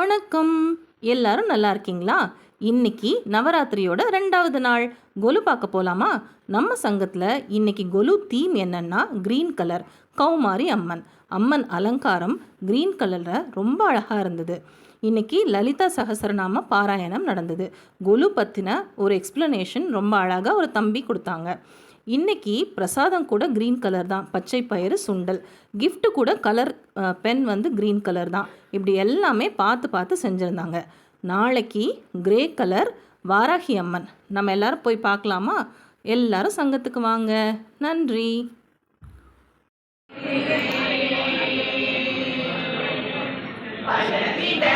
வணக்கம். எல்லாரும் நல்லா இருக்கீங்களா? இன்னைக்கு நவராத்திரியோட ரெண்டாவது நாள். கொலு பார்க்க போலாமா? நம்ம சங்கத்தில் இன்னைக்கு கொலு தீம் என்னன்னா க்ரீன் கலர் கௌமாரி அம்மன். அம்மன் அலங்காரம் க்ரீன் கலரில் ரொம்ப அழகாக இருந்தது. இன்னைக்கு லலிதா சகசரநாம பாராயணம் நடந்தது. கொலு பற்றின ஒரு எக்ஸ்ப்ளனேஷன் ரொம்ப அழகாக ஒரு தம்பி கொடுத்தாங்க. இன்னைக்கு பிரசாதம் கூட க்ரீன் கலர் தான். பச்சை பயிறு சுண்டல். கிஃப்ட்டு கூட கலர் பென் வந்து க்ரீன் கலர் தான். இப்படி எல்லாமே பார்த்து பார்த்து செஞ்சுருந்தாங்க. நாளைக்கு கிரே கலர் வாராகி அம்மன். நம்ம எல்லாரும் போய் பார்க்கலாமா? எல்லாரும் சங்கத்துக்கு வாங்க. நன்றி. பலவித